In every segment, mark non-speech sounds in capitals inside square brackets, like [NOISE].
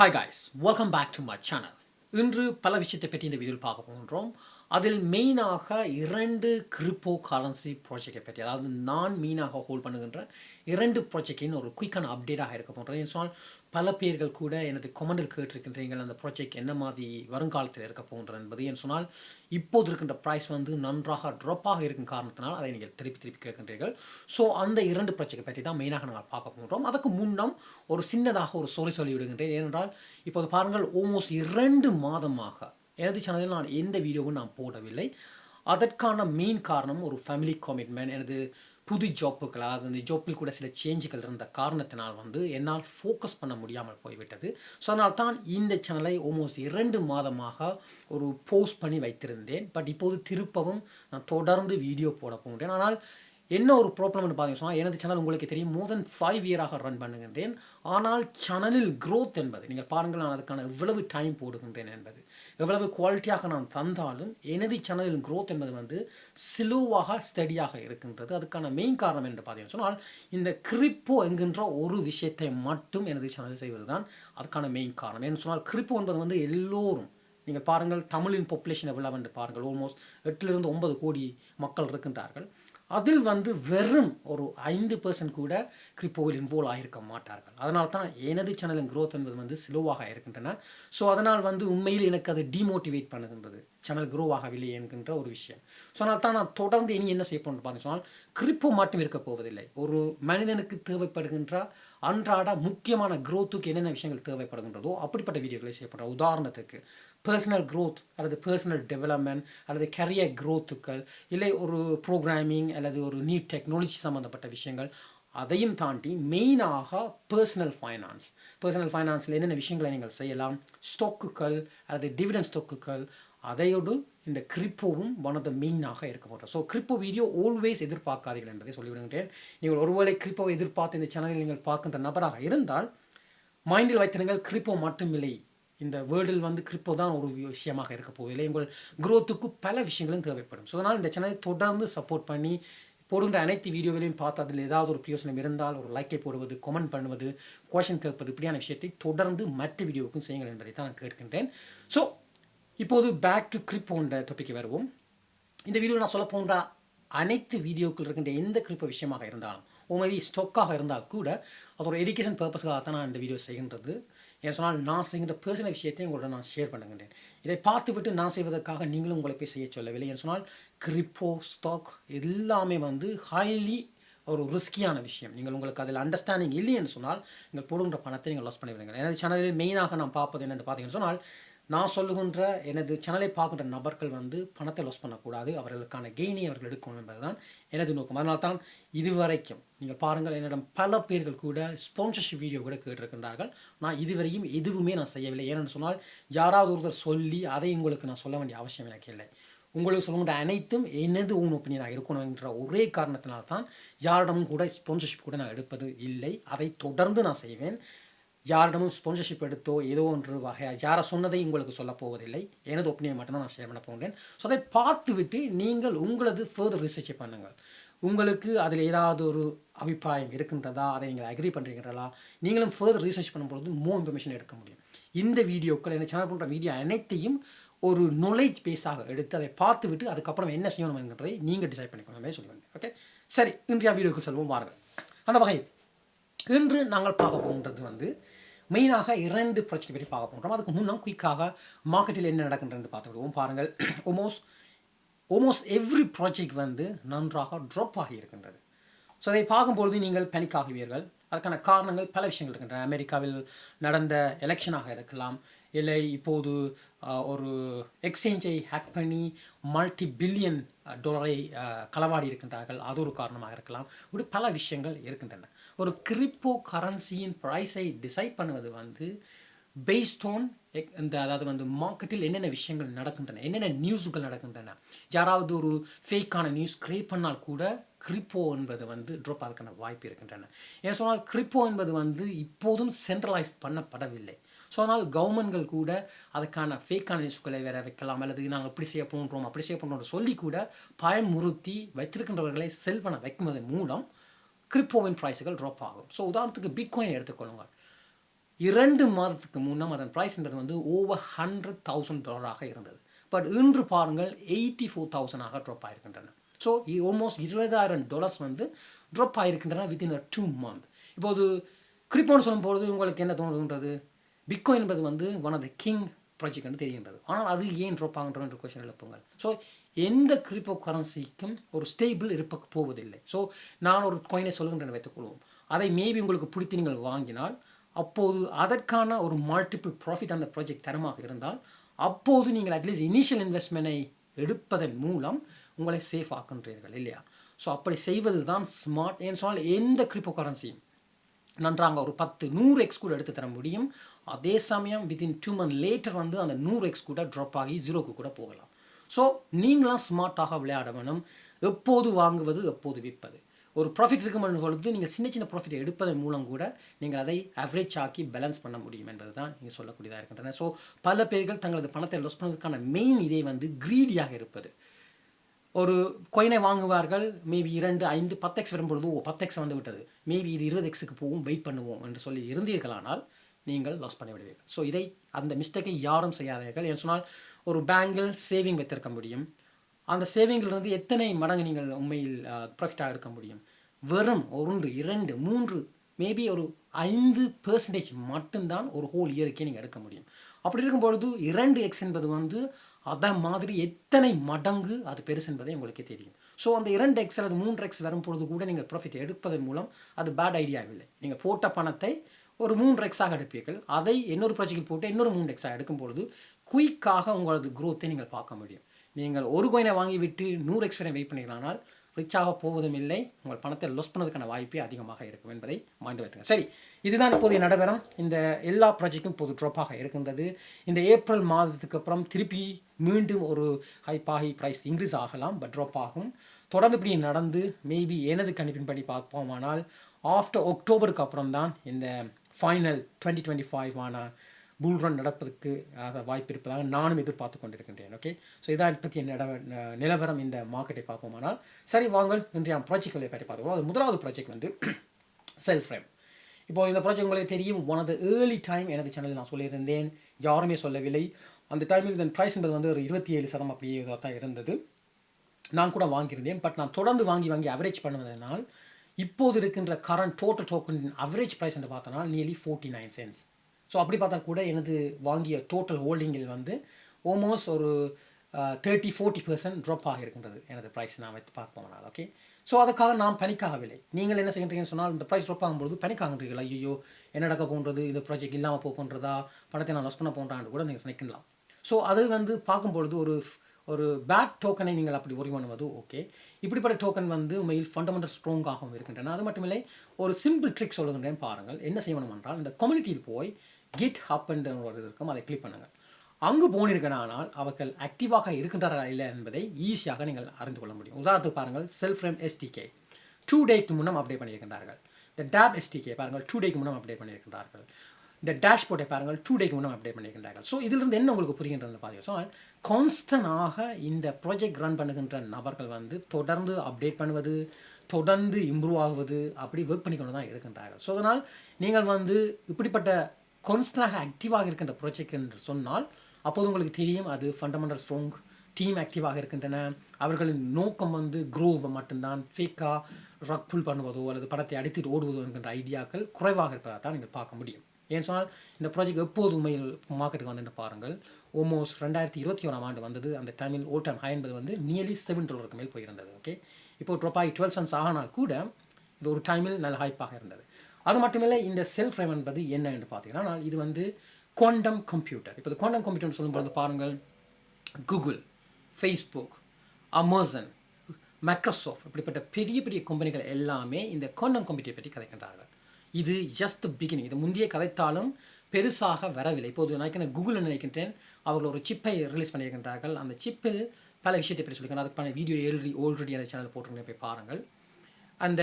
Hi guys welcome back to my channel இன்று பல விஷயத்தை பற்றி இந்த வீடியோவில் பார்க்க போகின்றோம். அதில் மெயினாக இரண்டு கிரிப்போ கரன்சி ப்ராஜெக்டை பற்றி அதாவது நான் மெயினாக ஹோல்ட் பண்ணுகின்ற இரண்டு ப்ராஜெக்டின் ஒரு குயிக்கான அப்டேட்டாக இருக்க போகிறேன் சொன்னால் பல பேர்கள் கூட எனது கொமெண்டில் கேட்டிருக்கின்றீர்கள் அந்த ப்ராஜெக்ட் என்ன மாதிரி வருங்காலத்தில் இருக்க போகின்ற என்பது என்று சொன்னால் இப்போது இருக்கின்ற ப்ரைஸ் வந்து நன்றாக ட்ராப்பாக இருக்கும் காரணத்தினால் அதை நீங்கள் திருப்பி திருப்பி கேட்கின்றீர்கள். ஸோ அந்த இரண்டு ப்ராஜெக்டை பற்றி தான் மெயினாக நாங்கள் பார்க்க போகின்றோம். அதுக்கு முன்னம் ஒரு சின்னதாக ஒரு சொல்லி சொல்லி விடுகின்றேன். ஏனென்றால் இப்போது பாருங்கள் ஆல்மோஸ்ட் இரண்டு மாதமாக எனது சேனலில் நான் எந்த வீடியோவும் நான் போடவில்லை. அதற்கான மெயின் காரணம் ஒரு ஃபேமிலி கமிட்மெண்ட் எனது புது ஜாப்புகள் அதாவது இந்த ஜாப்பில் கூட சில சேஞ்சுகள் இருந்த காரணத்தினால் வந்து என்னால் ஃபோக்கஸ் பண்ண முடியாமல் போய்விட்டது. ஸோ அதனால் தான் இந்த சேனலை ஆல்மோஸ்ட் இரண்டு மாதமாக ஒரு போஸ்ட் பண்ணி வைத்திருந்தேன். பட் இப்போது திருப்பவும் நான் தொடர்ந்து வீடியோ போட போகிறேன். ஆனால் என்ன ஒரு ப்ராப்ளம்னு பார்த்தீங்கன்னா சொன்னால் எனது சேனல் உங்களுக்கு தெரியும். மோர் தென் ஃபைவ் இயராக ரன் பண்ணுகின்றேன். ஆனால் சேனலில் க்ரோத் என்பது நீங்கள் பாருங்கள் நான் அதுக்கான எவ்வளவு டைம் போடுகின்றேன் என்பது. எவ்வளவு குவாலிட்டியாக நான் தந்தாலும் எனது சேனலில் க்ரோத் என்பது வந்து ஸ்லோவாக ஸ்டடியாக இருக்கின்றது. அதுக்கான மெயின் காரணம் என்று பார்த்தீங்கன்னா சொன்னால் இந்த கிரிப்போ என்கின்ற ஒரு விஷயத்தை மட்டும் எனது சேனல் செய்வது தான் அதுக்கான மெயின் காரணம். ஏன்னு சொன்னால் கிரிப்போ என்பது வந்து எல்லோரும் நீங்கள் பாருங்கள் தமிழின் பாப்புலேஷன் எவ்வளவு என்று பாருங்கள். ஆல்மோஸ்ட் எட்டிலிருந்து ஒன்பது கோடி மக்கள் இருக்கின்றார்கள். அதில் வந்து வெறும் ஒரு ஐந்து பர்சன்ட் கூட கிரிப்போவில் இன்வால்வ் ஆகியிருக்க மாட்டார்கள். அதனால் தான் எனது சேனலின் க்ரோத் என்பது வந்து ஸ்லோவாக இருக்கின்றன. ஸோ அதனால் வந்து உண்மையில் எனக்கு அது டிமோட்டிவேட் பண்ணுகின்றது. சேனல் க்ரோ ஆகவில்லை என்கின்ற ஒரு விஷயம். ஸோ அதனால் தான் நான் தொடர்ந்து இனி என்ன செய்ய போகணும் பார்த்து சொன்னால் கிரிப்போ மட்டும் இருக்க போவதில்லை. ஒரு மனிதனுக்கு தேவைப்படுகின்ற அன்றாட முக்கியமான க்ரோத்துக்கு என்னென்ன விஷயங்கள் தேவைப்படுகின்றதோ அப்படிப்பட்ட வீடியோக்களை செய்யப்படுற உதாரணத்துக்கு பர்சனல் க்ரோத் அல்லது பர்சனல் டெவலப்மெண்ட் அல்லது கரியர் க்ரோத்துக்கள் இல்லை ஒரு ப்ரோக்ராமிங் அல்லது ஒரு நியூ டெக்னாலஜி சம்மந்தப்பட்ட விஷயங்கள் அதையும் தாண்டி மெயினாக பர்சனல் ஃபைனான்ஸ் பர்சனல் ஃபைனான்ஸில் என்னென்ன விஷயங்களை நீங்கள் செய்யலாம்? ஸ்டோக்குகள் அல்லது டிவிடன் ஸ்டோக்குகள் அதையோடு இந்த கிரிப்போவும் ஒன் ஆஃப் த மெயினாக இருக்க போகிறோம் ஸோ கிரிப்போ வீடியோ ஆல்வேஸ் எதிர்பார்க்காதீர்கள் என்பதை சொல்லிவிடுகிறேன் நீங்கள் ஒருவேளை கிரிப்போவை எதிர்பார்த்து இந்த சேனலில் நீங்கள் பார்க்கின்ற நபராக இருந்தால் மைண்டில் வைத்திருங்கள் கிரிப்போ மட்டுமில்லை. இந்த வேர்ல்டில் வந்து கிரிப்போ தான் ஒரு விஷயமாக இருக்க போவதில்லை உங்கள் க்ரோத்துக்கு பல விஷயங்களும் தேவைப்படும். ஸோ அதனால் இந்த சேனலை தொடர்ந்து சப்போர்ட் பண்ணி போடுகின்ற அனைத்து வீடியோவிலையும் பார்த்து அதில் ஏதாவது ஒரு பிரயோசனம் இருந்தால் ஒரு லைக்கை போடுவது கமெண்ட் பண்ணுவது கொஷின் கேட்பது இப்படியான விஷயத்தை தொடர்ந்து மற்ற வீடியோவுக்கும் செய்யுங்கள் என்பதை தான் நான் கேட்கின்றேன். ஸோ இப்போது பேக் டு கிரிப்போன்ற டாப்பிக்கு வருவோம். இந்த வீடியோ நான் சொல்ல போன்ற அனைத்து வீடியோக்கள் இருக்கின்ற எந்த கிரிப்ப விஷயமாக இருந்தாலும் உண்மைவி ஸ்டொக்காக இருந்தால் கூட அதோட எஜுகேஷன் பர்பஸ்க்காக தான் நான் இந்த வீடியோ செய்கின்றது. ஏன் சொன்னால் நான் செய்கின்ற பர்சனல் விஷயத்தை உங்களோட நான் ஷேர் பண்ணுகின்றேன். இதை பார்த்துவிட்டு நான் செய்வதற்காக நீங்களும் உங்களை போய் செய்ய சொல்லவில்லை ஏன் சொன்னால் கிரிப்போ ஸ்டாக் எல்லாமே வந்து ஹைலி ஒரு ரிஸ்கியான விஷயம். நீங்கள் உங்களுக்கு அதில் அண்டர்ஸ்டாண்டிங் இல்லைன்னு சொன்னால் நீங்கள் போடுகின்ற பணத்தை நீங்கள் லாஸ் பண்ணிவிடுங்க எனது சேனலில் மெயினாக நான் பார்ப்பது என்னென்னு பார்த்தீங்கன்னு சொன்னால் நான் சொல்லுகின்ற எனது சேனலை பார்க்கின்ற நபர்கள் வந்து பணத்தை லாஸ் பண்ணக்கூடாது. அவர்களுக்கான கெயினை அவர்கள் எடுக்கணும் என்பதுதான் எனது நோக்கம். அதனால் தான் இதுவரைக்கும் நீங்கள் பாருங்கள் என்னிடம் பல பேர்கள் கூட ஸ்பான்சர்ஷிப் வீடியோ கூட கேட்டிருக்கின்றார்கள். நான் இதுவரையும் எதுவுமே நான் செய்யவில்லை. ஏன்னு சொன்னால் யாராவது ஒருத்தர் சொல்லி அதை உங்களுக்கு நான் சொல்ல வேண்டிய அவசியம் எனக்கு இல்லை. உங்களுக்கு சொல்லுகின்ற அனைத்தும் எனது ஓன் ஒப்பீனியனாக இருக்கணும் என்ற ஒரே காரணத்தினால் தான் யாரிடமும் கூட ஸ்பான்சர்ஷிப் கூட நான் எடுப்பது இல்லை. அதை தொடர்ந்து நான் செய்வேன். யாரிடமும் ஸ்பான்சர்ஷிப் எடுத்தோ ஏதோ ஒன்று வகையாக யாரை சொன்னதை உங்களுக்கு சொல்ல போவதில்லை. எனது ஒப்பீனியன் மட்டும்தான் நான் ஷேர் பண்ண போகிறேன் ஸோ அதை பார்த்துவிட்டு நீங்கள் உங்களது ஃபர்தர் ரிசர்ச் பண்ணுங்கள். உங்களுக்கு அதில் ஏதாவது ஒரு அபிப்பிராயம் இருக்கின்றதா? அதை நீங்கள் அக்ரி பண்ணுறீங்களா நீங்களும் ஃபர்தர் ரிசர்ச் பண்ணும்பொழுது மோ இன்ஃபர்மேஷன் எடுக்க முடியும். இந்த வீடியோக்கள் என்ன சேனல் பண்ணுற வீடியோ அனைத்தையும் ஒரு நாலேஜ் பேஸாக எடுத்து அதை பார்த்துவிட்டு அதுக்கப்புறம் என்ன செய்யணும் என்கிறதை நீங்கள் டிசைட் பண்ணிக்கணும் சொல்லுவாங்க ஓகே சரி இன்றைய வீடியோக்கு செல்வோம். வாருங்கள். அந்த வகையில் இன்று நாங்கள் பார்க்க போகின்றது வந்து மெயினாக இரண்டு ப்ராஜெக்ட் பற்றி பார்க்க போகிறோம் அதுக்கு முன்னால் குயிக்காக மார்க்கெட்டில் என்ன நடக்கின்றது பார்த்து விடுவோம் பாருங்கள் ஆல்மோஸ்ட் ஆல்மோஸ்ட் எவ்ரி ப்ராஜெக்ட் வந்து நன்றாக ட்ராப் ஆகி இருக்கின்றது. ஸோ அதை பார்க்கும்பொழுது நீங்கள் panic ஆகுவீர்கள். அதுக்கான காரணங்கள் பல விஷயங்கள் இருக்கின்றன. அமெரிக்காவில் நடந்த எலெக்ஷனாக இருக்கலாம். இல்லை இப்போது ஒரு எக்ஸ்சேஞ்சை ஹேக் பண்ணி மல்டி பில்லியன் டாலரை களவாடி இருக்கின்றார்கள். அது ஒரு காரணமாக இருக்கலாம். இப்படி பல விஷயங்கள் இருக்கின்றன. ஒரு கிரிப்போ கரன்சியின் ப்ரைஸை டிசைட் பண்ணுவது வந்து பேஸ்ட் ஆன் இந்த அதாவது வந்து மார்க்கெட்டில் என்னென்ன விஷயங்கள் நடக்கின்றன என்னென்ன நியூஸுகள் நடக்கின்றன. யாராவது ஒரு ஃபேக்கான நியூஸ் கிரியேட் பண்ணால் கூட கிரிப்போ என்பது வந்து ட்ராப் ஆகிறதுக்கான வாய்ப்பு இருக்கின்றன. ஏன் சொன்னால் கிரிப்போ என்பது வந்து இப்போதும் சென்ட்ரலைஸ் பண்ணப்படவில்லை. ஸோ அதனால் கவர்மெண்ட்கள் கூட அதுக்கான ஃபேக்கான நியூஸ்களை வேற வைக்கலாம் அல்லது நாங்கள் இப்படி செய்ய போன்றோம் அப்படி செய்ய போன்றோம் சொல்லி கூட பயமுறுத்தி வைத்திருக்கின்றவர்களை செல் பண்ண வைக்குவதன் மூலம் கிரிப்போவின் ப்ரைஸுகள் ட்ராப் ஆகும். ஸோ உதாரணத்துக்கு பிட்காயின் எடுத்துக்கொள்ளுங்கள். இரண்டு மாதத்துக்கு முன்னம் அதன் ப்ரைஸ்ன்றது வந்து ஓவர் ஹண்ட்ரட் தௌசண்ட் டாலராக இருந்தது. பட் இன்று பாருங்கள் எயிட்டி ஃபோர் தௌசண்டாக ட்ராப் ஆகிருக்கின்றன ஸோ ஆல்மோஸ்ட் இருபதாயிரம் டாலர்ஸ் வந்து ட்ராப் ஆகிருக்கின்றன வித்தின் அ டூ மந்த் இப்போது கிரிப்போன்னு சொல்லும்போது உங்களுக்கு என்ன தோணுதுன்றது பிட்காயின் என்பது வந்து ஒன் ஆஃப் த கிங் என்று தெரிகின்றது. ஆனால் அது ஏன் ட்ராப் ஆகுன்ற கொஸ்டின் எழுப்புங்கள். ஸோ எந்த கிரிப்டோ கரன்சிக்கும் ஒரு ஸ்டேபிள் இருப்ப போவதில்லை. ஸோ நான் ஒரு காயினை சொல்லுகின்றன வைத்துக்கொள்வோம் அதை மேபி உங்களுக்கு பிடித்து நீங்கள் வாங்கினால் அப்போது அதற்கான ஒரு மல்டிபிள் ப்ராஃபிட் அந்த ப்ராஜெக்ட் தரமாக இருந்தால் அப்போது நீங்கள் அட்லீஸ்ட் இனிஷியல் இன்வெஸ்ட்மெண்ட்டை எடுப்பதன் மூலம் உங்களை சேஃப் ஆக்குன்றீர்கள் இல்லையா? ஸோ அப்படி செய்வது தான் ஸ்மார்ட் ஏன்னு சொன்னால் எந்த கிரிப்டோ கரன்சியும் நன்றாக ஒரு பத்து நூறு எக்ஸ் கூட எடுத்து தர முடியும். அதே சமயம் வித்தின் டூ மந்த் லேட்டர் வந்து அந்த நூறு எக்ஸ் கூட ட்ராப் ஆகி ஜீரோக்கு கூட போகலாம். ஸோ நீங்களாம் ஸ்மார்ட்டாக விளையாட வேணும். எப்போது வாங்குவது எப்போது விற்பது. ஒரு ப்ராஃபிட் இருக்கும் பொழுது நீங்கள் சின்ன சின்ன ப்ராஃபிட்டை எடுப்பதன் மூலம் கூட நீங்கள் அதை அவரேஜ் ஆக்கி பேலன்ஸ் பண்ண முடியும் என்பது தான் நீங்கள் சொல்லக்கூடியதாக இருக்கின்றன. ஸோ பல பேர்கள் தங்களது பணத்தை லாஸ் பண்ணுறதுக்கான மெயின் இதே வந்து க்ரீடியாக இருப்பது. ஒரு கொயினை வாங்குவார்கள் மேபி இரண்டு ஐந்து பத்து எக்ஸ் வரும்பொழுது ஓ பத்து எக்ஸ் வந்து விட்டது. மேபி இது இருபது எக்ஸுக்கு போகும் வெயிட் பண்ணுவோம் என்று சொல்லி இருந்தீர்களானால் நீங்கள் லாஸ் பண்ணி விடுவீர்கள் ஸோ இதை அந்த மிஸ்டேக்கை யாரும் செய்யாதீர்கள். என்று சொன்னால் ஒரு பேங்கில் சேவிங் வைத்திருக்க முடியும். அந்த சேவிங்கிலிருந்து எத்தனை மடங்கு நீங்கள் உண்மையில் ப்ராஃபிட்டாக எடுக்க முடியும்? வெறும் ஒன்று இரண்டு மூன்று மேபி ஒரு ஐந்து பெர்சன்டேஜ் மட்டும்தான் ஒரு ஹோல் இயருக்கே நீங்கள் எடுக்க முடியும். அப்படி இருக்கும் பொழுது இரண்டு எக்ஸ் என்பது வந்து அதை மாதிரி எத்தனை மடங்கு அது பெருசு என்பதை உங்களுக்கு தெரியும். ஸோ அந்த இரண்டு எக்ஸ் அல்லது மூன்று எக்ஸ் வரும் பொழுது கூட நீங்கள் ப்ராஃபிட் எடுப்பதன் மூலம் அது பேட் ஐடியாவில்லை நீங்கள் போட்ட பணத்தை ஒரு மூன்று எக்ஸாக எடுப்பீர்கள். அதை இன்னொரு ப்ராஜெக்ட் போட்டு இன்னொரு மூன்று எக்ஸாக எடுக்கும்பொழுது குயிக்காக உங்களது குரோத்தை நீங்கள் பார்க்க முடியும். நீங்கள் ஒரு கோயினை வாங்கிவிட்டு நூறு எக்ஸ்பீரியன் வெயிட் பண்ணிக்கலானால் ரிச்சாக போவதும் இல்லை. உங்கள் பணத்தை லொஸ் பண்ணதுக்கான வாய்ப்பே அதிகமாக இருக்கும் என்பதை மைண்ட் வைத்துங்க சரி இதுதான் இப்போதைய நடைபெறும் இந்த எல்லா ப்ராஜெக்டும் இப்போது ட்ராப்பாக இருக்கின்றது. இந்த ஏப்ரல் மாதத்துக்கு அப்புறம் திருப்பி மீண்டும் ஒரு ஹைப்பாகி ப்ரைஸ் இன்க்ரீஸ் ஆகலாம் பட் ட்ராப் ஆகும். தொடர்ந்து இப்படி நடந்து மேபி எனது கணிப்பின்படி பார்ப்போமானால் ஆஃப்டர் அக்டோபருக்கு அப்புறம் தான் இந்த ஃபைனல் டுவெண்ட்டி டுவெண்ட்டி ஃபைவ் ஆன புல் ரன் நடப்பதற்கு ஆக வாய்ப்பு இருப்பதாக நானும் எதிர்பார்த்து கொண்டிருக்கின்றேன் ஓகே ஸோ இதான் பற்றிய நிலவ நிலவரம் இந்த மார்க்கெட்டை பார்ப்போமானால் சரி வாங்கள் இன்றைய ப்ராஜெக்ட்களை பற்றி பார்த்துக்கோ அது முதலாவது ப்ராஜெக்ட் வந்து [CLEARS THROAT] செல்ஃப் ஃப்ரேம் இப்போ இந்த ப்ராஜெக்ட் உங்களுக்கு தெரியும் one of the early time எனது சேனலில் நான் சொல்லியிருந்தேன். யாருமே சொல்லவில்லை. அந்த டைமில் இதன் ப்ரைஸ் என்பது வந்து ஒரு இருபத்தி ஏழு சதம் அப்படியே தான் இருந்தது. நான் கூட வாங்கியிருந்தேன். பட் நான் தொடர்ந்து வாங்கி வாங்கி அவரேஜ் பண்ணுவதனால் இப்போது இருக்கின்ற current total token average price என்று பார்த்தோன்னா nearly forty nine cents so அப்படி பார்த்தா கூட எனது வாங்கிய டோட்டல் ஹோல்டிங்கில் வந்து ஆல்மோஸ்ட் ஒரு தேர்ட்டி ஃபோர்ட்டி பர்சன்ட் ட்ராப் ஆகியிருக்கின்றது எனது ப்ரைஸ் நான் வைத்து பார்ப்போம்னால் ஓகே ஸோ அதுக்காக நான் பனிக்காகவில்லை நீங்கள் என்ன செய்கின்றீங்கன்னு சொன்னால் இந்த ப்ரைஸ் ட்ராப் ஆகும்போது பனிக்காகின்றீர்கள் ஐயோ என்ன நடக்க போன்றது இந்த ப்ராஜெக்ட் இல்லாமல் போகின்றதா? பணத்தை நான் லாஸ் பண்ண போன்றான்னு கூட நீங்கள் நினைக்கலாம். ஸோ அது வந்து பார்க்கும்பொழுது ஒரு ஒரு பேட் டோக்கனை நீங்கள் அப்படி ஒரி பண்ணுவது ஓகே இப்படிப்பட்ட டோக்கன் வந்து உண்மையில் ஃபண்டமெண்டல் ஸ்ட்ராங்காகவும் இருக்கின்றன. அது மட்டுமில்லை ஒரு சிம்பிள் ட்ரிக் சொல்லுகின்றேன் பாருங்கள். என்ன செய்யணும் என்றால் இந்த கம்யூனிட்டியில் போய் கிட் ஹப்பன்ற ஒரு இருக்கும் அதை கிளிக் பண்ணுங்கள் அங்கு போனீர்களானால் அவர்கள் ஆக்டிவாக இருக்கின்றார்களா இல்லை என்பதை ஈஸியாக நீங்கள் அறிந்து கொள்ள முடியும். உதாரணத்துக்கு பாருங்கள் செல்ஃப் ஃப்ரேம் எஸ்டிகே டூ டேக்கு முன்னம் அப்டேட் பண்ணியிருக்கின்றார்கள். இந்த டேப் எஸ்டிகே பாருங்கள் டூ டேக்கு முன்னம் அப்டேட் பண்ணியிருக்கின்றார்கள். இந்த டேஷ்போர்ட்டை பாருங்கள் டூ டேக்கு முன்னம் அப்டேட் பண்ணியிருக்கின்றார்கள். ஸோ இதிலிருந்து என்ன உங்களுக்கு புரிகின்றது பார்த்தீங்க ஸோ கான்ஸ்டனாக இந்த ப்ராஜெக்ட் ரன் பண்ணுகின்ற நபர்கள் வந்து தொடர்ந்து அப்டேட் பண்ணுவது தொடர்ந்து இம்ப்ரூவ் ஆகுவது அப்படி ஒர்க் பண்ணிக்கொண்டு தான் இருக்கின்றார்கள். ஸோ அதனால் நீங்கள் வந்து இப்படிப்பட்ட கான்ஸ்டனாக ஆக்டிவாக இருக்கின்ற ப்ராஜெக்ட் என்று சொன்னால் அப்போது உங்களுக்கு தெரியும் அது ஃபண்டமெண்டல் ஸ்ட்ராங் டீம் ஆக்டிவாக இருக்கின்றன. அவர்களின் நோக்கம் வந்து க்ரோ மட்டும்தான் ஃபேக்காக ரக் புல் பண்ணுவதோ அல்லது படத்தை அடித்துட்டு ஓடுவதோ என்கின்ற ஐடியாக்கள் குறைவாக இருப்பதாக தான் நீங்கள் பார்க்க முடியும். ஏன் சொன்னால் இந்த ப்ராஜெக்ட் எப்போது உண்மையில் மார்க்கெட்டுக்கு வந்துட்டு பாருங்கள். ஆல்மோஸ்ட் ரெண்டாயிரத்தி இருபத்தி ஓராம் ஆண்டு வந்தது. அந்த டைமில் ஓல் டைம் ஹை என்பது வந்து நியர்லி செவன் டாலருக்கு மேல் போயிருந்தது ஓகே இப்போ ட்ராப் ஆகி டுவெல் சென்ஸ் ஆனால் கூட இந்த ஒரு டைமில் நல்ல ஹைப்பாக இருந்தது. அது மட்டுமில்லை இந்த செல்ஃப் ஃப்ரேம் என்பது என்ன என்று பார்த்தீங்கன்னா இது வந்து குவாண்டம் கம்ப்யூட்டர் இப்போ குவாண்டம் கம்ப்யூட்டர்னு சொல்லும்போது பாருங்கள் கூகுள் ஃபேஸ்புக் அமேசன் மைக்ரோசாஃப்ட் இப்படிப்பட்ட பெரிய பெரிய கம்பெனிகள் எல்லாமே இந்த குவாண்டம் கம்ப்யூட்டரை பற்றி கதைக்கின்றார்கள். இது ஜஸ்ட் பிகினிங் இது முந்தைய கதைத்தாலும் பெருசாக வரவில்லை. இப்போது நான் கூகுள் நினைக்கின்றேன். அவர்கள் ஒரு சிப்பை ரிலீஸ் பண்ணியிருக்கின்றார்கள். அந்த சிப்பில் பல விஷயத்தை பற்றி சொல்லியிருக்காங்க. அதுக்கான வீடியோ ஆல்ரெடி ஆல்ரெடி அந்த சேனல் போட்டிருக்கேன் போய் பாருங்கள். அந்த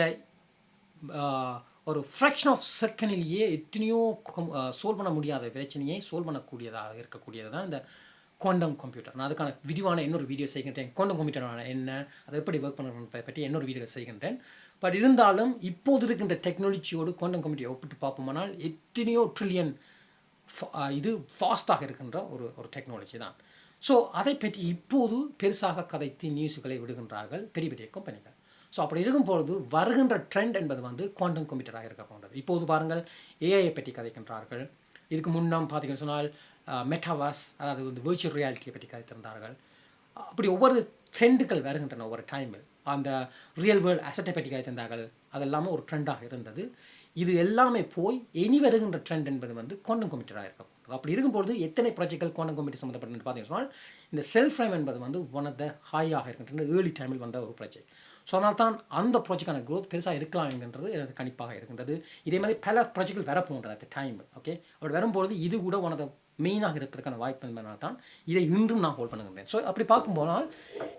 ஒரு ஃப்ராக்ஷன் ஆஃப் செகண்டிலேயே எத்தனையோ சோல்வ் பண்ண முடியாத பிரச்சனையை சோல்வ் பண்ணக்கூடியதாக இருக்கக்கூடியது தான் இந்த குவாண்டம் கம்ப்யூட்டர் நான் அதுக்கான விரிவான இன்னொரு வீடியோ செய்கின்றேன். குவாண்டம் கம்ப்யூட்டர் என்ன அதை எப்படி ஒர்க் பண்ணுறதை பற்றி இன்னொரு வீடியோ செய்கின்றேன். பட் இருந்தாலும் இப்போது இருக்கின்ற டெக்னாலஜியோடு குவாண்டம் கம்ப்யூட்டரை ஒப்பிட்டு பார்ப்போமானால் எத்தனையோ ட்ரில்லியன் இது ஃபாஸ்ட்டாக இருக்கின்ற ஒரு ஒரு டெக்னாலஜி தான். ஸோ அதை பற்றி இப்போது பெருசாக கதைத்து நியூஸுகளை விடுகின்றார்கள் பெரிய பெரிய கம்பெனிகள் ஸோ அப்படி இருக்கும் பொழுது வருகின்ற ட்ரெண்ட் என்பது வந்து குவாண்டம் கம்ப்யூட்டராக இருக்க போன்றது. இப்போது பாருங்கள் ஏஐயை பற்றி கதைக்கின்றார்கள். இதுக்கு முன்னம் பார்த்தீங்கன்னு சொன்னால் மெட்டாவாஸ் அதாவது வந்து விர்ச்சுவல் ரியாலிட்டியை பற்றி கதைத்திருந்தார்கள். அப்படி ஒவ்வொரு ட்ரெண்டுகள் வருகின்றன ஒவ்வொரு டைமில் அந்த ரியல் வேர்ல்டு அசட்டை பற்றி கதைத்திருந்தார்கள். அதெல்லாமே ஒரு ட்ரெண்டாக இருந்தது. இது எல்லாமே போய் இனி வருகின்ற ட்ரெண்ட் என்பது வந்து குவாண்டம் கம்ப்யூட்டராக இருக்கும். அப்படி இருக்கும்போது எத்தனை ப்ராஜெக்ட்கள் குவாண்டம் கம்ப்யூட்டர் சம்மந்தப்பட்ட பார்த்தீங்கன்னு சொன்னால் இந்த செல்ஃப் ரைம் என்பது வந்து ஒன் ஆஃப் த ஹையாக இருக்கின்ற ஏர்லி டைமில் வந்த ஒரு ப்ராஜெக்ட் ஸோ அதனால் தான் அந்த ப்ராஜெக்டான க்ரோத் பெருசாக இருக்கலாம் என்கின்றது எனது கணிப்பாக இருக்கின்றது. இதே மாதிரி பல ப்ராஜெக்ட்கள் வரப்போன்ற அந்த டைம் ஓகே அப்படி வரும்போது இது கூட ஒன் ஆஃப் த மெயினாக இருப்பதற்கான வாய்ப்பு என்பதனால் தான் இதை இன்றும் நான் ஹோல்ட் பண்ணுகின்றேன். ஸோ அப்படி பார்க்கும்போனால்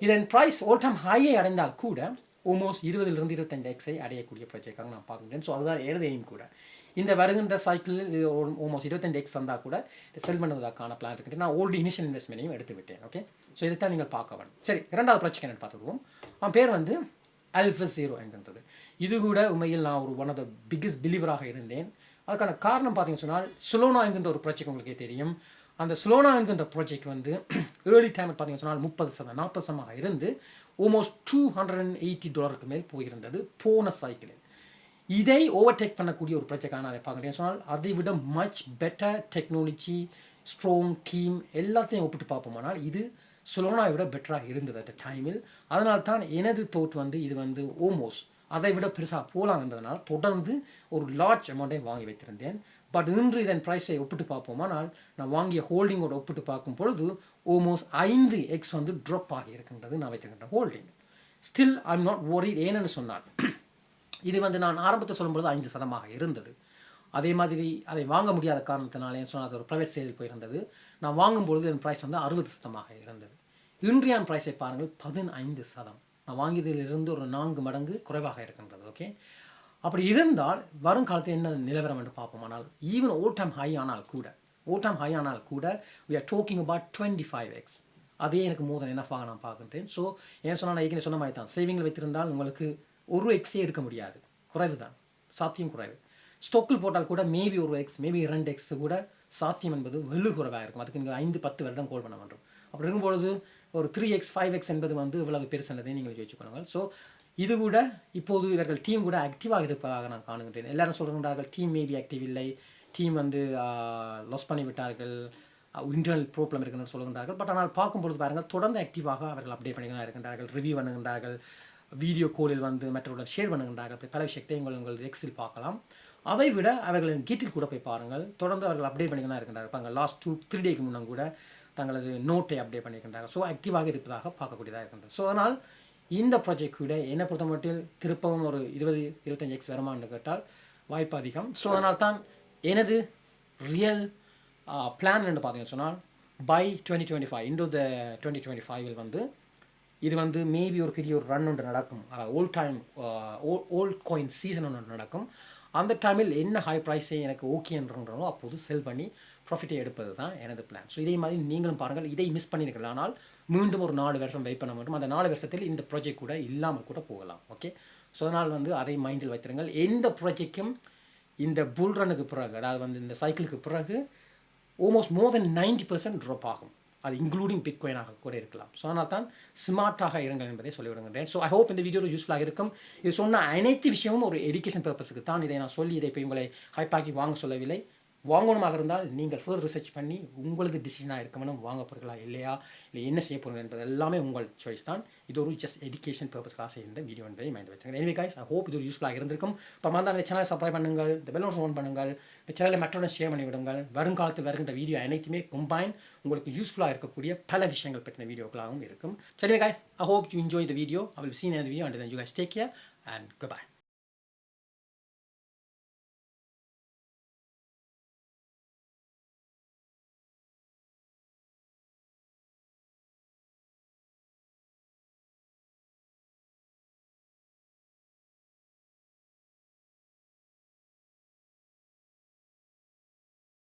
இதன் ப்ரைஸ் ஓல் டைம் ஹையை அடைந்தால் கூட ஓமோஸ்ட் இருபதுலேருந்து இருபத்தஞ்சு எக்ஸை அடையக்கூடிய ப்ராஜெக்டாக நான் பார்க்குறேன் ஸோ அதுதான் எழுதையும் கூட. இந்த வருகின்ற சைக்கிளில் இது ஓமோஸ்ட் இருபத்தஞ்சு எக்ஸ் வந்தால் கூட செல் பண்ணுவதற்கான பிளான் இருக்குது நான் ஓல்டு இனிஷியல் இன்வெஸ்ட்மெண்ட்டையும் எடுத்து விட்டேன் ஓகே ஸோ இதைத்தான் நீங்கள் பார்க்க வேண்டும் சரி இரண்டாவது ப்ராஜெக்ட் என்னன்னு பார்த்துக்குவோம். அவன் பேர் வந்து அல்ஃபஸ் ஜீரோ என்கின்றது. இது கூட உண்மையில் நான் ஒரு ஒன் ஆஃப் த பிக்கஸ்ட் பிலீவராக இருந்தேன். அதுக்கான காரணம் பார்த்தீங்கன்னு சொன்னால் சுலோனா என்கின்ற ஒரு ப்ராஜெக்ட் உங்களுக்கே தெரியும். அந்த ஸ்லோனா என்கின்ற ப்ராஜெக்ட் வந்து [CLEARS THROAT] ஏர்லி டைம் பார்த்தீங்கன்னு சொன்னால் முப்பது சதம் நாற்பது சதமாக இருந்து almost two hundred and eighty டாலருக்கு மேல் போயிருந்தது போன சைக்கிளில் இதை ஓவர்டேக் பண்ணக்கூடிய ஒரு பிரச்சனைக்கான நான் அதை பார்க்குறேன். சொன்னால் அதை விட much better technology strong team எல்லாத்தையும் ஒப்பிட்டு பார்ப்போமானால் இது சுலோனாவை விட பெட்டராக இருந்தது அந்த டைமில் அதனால் தான் எனது தோட் வந்து இது வந்து ஓமோஸ் அதை விட பெருசாக போகலாம் என்பதனால் தொடர்ந்து ஒரு லார்ஜ் அமௌண்ட்டை வாங்கி வைத்திருந்தேன். பட் இன்று இதன் ப்ரைஸை ஒப்பிட்டு பார்ப்போமானால் நான் வாங்கிய ஹோல்டிங்கோட ஒப்பிட்டு பார்க்கும் பொழுது ஓமோஸ்ட் ஐந்து எக்ஸ் வந்து ட்ராப் ஆகி இருக்கின்றது நான் வைத்திருக்கின்ற holding still I am not worried ஏன்னு சொன்னால் [CLEARS THROAT] இது வந்து நான் ஆரம்பத்தில் சொல்லும்போது ஐந்து சதமாக இருந்தது. அதே மாதிரி அதை வாங்க முடியாத காரணத்தினாலே சொன்னால் அது ஒரு ப்ரைவேட் சேலில் போயிருந்தது. நான் வாங்கும்பொழுது என் ப்ரைஸ் வந்து அறுபது சதமாக இருந்தது. இன்றியான் ப்ரைஸை பாருங்கள் பதினைந்து சதம். நான் வாங்கியதிலிருந்து ஒரு நான்கு மடங்கு குறைவாக இருக்கின்றது ஓகே அப்படி இருந்தால் வருங்காலத்தில் என்ன நிலவரம் என்று பார்ப்போம் ஆனால் ஈவன் ஓல் டைம் ஹை ஆனால் கூட ஓட்டம் ஹை ஆனால் கூட we are talking about twenty five X அதே எனக்கு மோர் என்ன என்னஃபாக நான் பார்க்குறேன் ஸோ ஏன் சொன்னால் நான் ஏற்கனவே சொன்ன மாதிரி தான் சேவிங்கில் வைத்திருந்தால் உங்களுக்கு ஒரு எக்ஸே எடுக்க முடியாது. குறைவு தான் சாத்தியம் குறைவு. ஸ்டோக்கில் போட்டால் கூட மேபி ஒரு எக்ஸ் மேபி இரண்டு எக்ஸ் கூட சாத்தியம் என்பது வெகு குறைவாக இருக்கும். அதுக்கு நீங்கள் ஐந்து பத்து வருடம் கோல் பண்ண வேண்டும். அப்படி இருக்கும்பொழுது ஒரு த்ரீ எக்ஸ் ஃபைவ் எக்ஸ் என்பது வந்து இவ்வளவு பெருசானதை நீங்கள் யோசிச்சு ஸோ இது கூட இப்போது இவர்கள் டீம் கூட ஆக்டிவாக இருப்பதாக நான் காணுகின்றேன். எல்லாரும் சொல்கின்றார்கள் டீம் மேபி ஆக்டிவ் இல்லை. டீம் வந்து லாஸ் பண்ணிவிட்டார்கள். இன்டர்னல் ப்ராப்ளம் இருக்குன்னு சொல்லுகின்றார்கள். பட் ஆனால் பார்க்கும்பொழுது பாருங்கள் தொடர்ந்து ஆக்டிவாக அவர்கள் அப்டேட் பண்ணி இருக்கின்றார்கள் ரிவ்யூ பண்ணுகின்றார்கள் வீடியோ கோலில் வந்து மற்றவர்களுடன் ஷேர் பண்ணுகின்றார்கள். பல விஷயத்தை உங்கள் உங்கள் எக்ஸில் பார்க்கலாம். அதை விட அவர்களின் கீட்டில் கூட போய் பாருங்கள். தொடர்ந்து அவர்கள் அப்டேட் பண்ணி தான் இருக்கின்றார்கள் லாஸ்ட் டூ த்ரீ டேக்கு முன்னும் கூட தங்களது நோட்டை அப்டேட் பண்ணியிருக்கின்றார்கள் ஸோ ஆக்டிவாக இருப்பதாக பார்க்கக்கூடியதாக இருக்கின்றது. ஸோ அதனால் இந்த ப்ராஜெக்ட் விட என்னை பொறுத்த மட்டும் திருப்பவும் ஒரு இருபது இருபத்தஞ்சு எக்ஸ் வருமானு கேட்டால் வாய்ப்பு அதிகம். ஸோ அதனால் தான் எனது ரியல் பிளான் என்று பார்த்தீங்கன்னு சொன்னால் by twenty twenty five into the twenty twenty ஃபைவில் வந்து இது வந்து மேபி ஒரு பெரிய ஒரு ரன் ஒன்று நடக்கும். Old time old coin season ஒன்று நடக்கும். அந்த டைமில் என்ன ஹை ப்ரைஸே எனக்கு ஓகேன்றோ அப்போது செல் பண்ணி ப்ராஃபிட்டை எடுப்பது தான் எனது பிளான் ஸோ இதே மாதிரி நீங்களும் பாருங்கள் இதை மிஸ் பண்ணியிருக்கலாம் ஆனால் மீண்டும் ஒரு நாலு வருஷம் வெயிட் பண்ண வேண்டும் அந்த நாலு வருஷத்தில் இந்த ப்ராஜெக்ட் கூட இல்லாமல் கூட போகலாம். ஓகே ஸோ அதனால் வந்து அதை மைண்டில் வைத்திருங்கள். எந்த ப்ராஜெக்டும் இந்த புல் ரனுக்கு பிறகு அதாவது வந்து இந்த சைக்கிளுக்கு பிறகு almost more than ninety percent drop ஆகும். அது இன்க்ளூடிங் பிட்காயினாக கூட இருக்கலாம். ஸோ அதனால் தான் ஸ்மார்ட்டாக இருங்கள் என்பதை சொல்லிவிடுங்கிறேன் ஸோ ஐ ஹோப் இந்த வீடியோ யூஸ்ஃபுல்லாக இருக்கும். இது சொன்ன அனைத்து விஷயமும் ஒரு எஜுகேஷன் பர்பஸுக்கு தான். இதை நான் சொல்லி இதை இப்போ உங்களை ஹைப்பாக்கி வாங்க சொல்லவில்லை. வாங்கணுமாக இருந்தால் நீங்கள் ஃபர்தர் ரிசர்ச் பண்ணி உங்களது டிசிஷனாக இருக்கணும் வாங்க போகிறீங்களா இல்லையா? இல்லை என்ன செய்ய போகிறீங்க என்பது எல்லாமே உங்கள் சாய்ஸ் தான். இது ஒரு ஜஸ்ட் எஜுகேஷன் பர்பஸ்க்காக செய்த வீடியோ என்பதை மைண்ட் வச்சுங்க எனவே guys ஐ ஹோப் இது ஒரு யூஸ்ஃபுல்லாக இருந்திருக்கும். இப்போ மாதிரி அந்த சேனலை சப்ஸ்கிரைப் பண்ணுங்கள். இந்த பெல் ஓன் பண்ணுங்கள். இந்த சேனலை மற்றவங்க ஷேர் பண்ணி விடுங்கள். வருங்காலத்தில் வருகின்ற வீடியோ அனைத்துமே கம்பைன் உங்களுக்கு யூஸ்ஃபுல்லாக இருக்கக்கூடிய பல விஷயங்கள் பற்றின வீடியோக்களாகவும் இருக்கும். சரி guys I hope you enjoy the video I will see இந்த video and you guys take care and good goodbye.